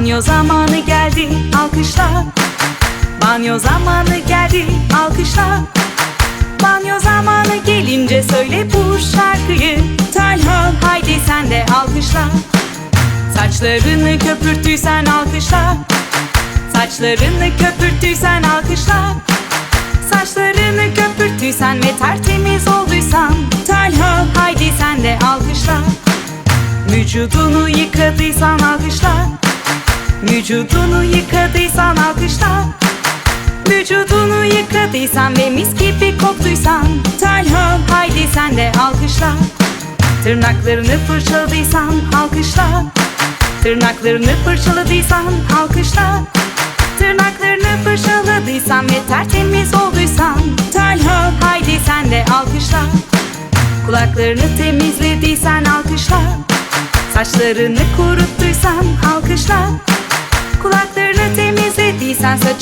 Banyo zamanı geldi alkışla. Banyo zamanı geldi alkışla. Banyo zamanı gelince söyle bu şarkıyı. Talha haydi sen de alkışla. Saçlarını köpürttüysen alkışla. Saçlarını köpürttüysen alkışla. Saçlarını köpürttüysen ve tertemiz olduysan. Talha haydi sen de alkışla. Vücudunu yıkadıysan alkışla Vücudunu yıkadıysan alkışla. Vücudunu yıkadıysan ve mis gibi koktuysan Talha haydi sen de alkışla. Tırnaklarını fırçaladıysan alkışla. Tırnaklarını fırçaladıysan alkışla. Tırnaklarını fırçaladıysan ve tertemiz olduysan Talha haydi sen de alkışla. Kulaklarını temizlediysen alkışla. Saçlarını kuruttuysan alkışla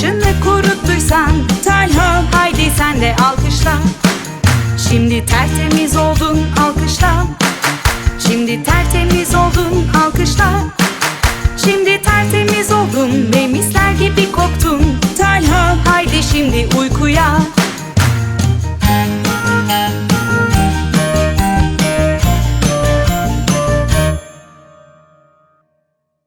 Saçını kuruttuysan Talha haydi sen de alkışla. Şimdi tertemiz oldun alkışla. Şimdi tertemiz oldun alkışla. Şimdi tertemiz oldun ve misler gibi koktun. Talha haydi şimdi uykuya.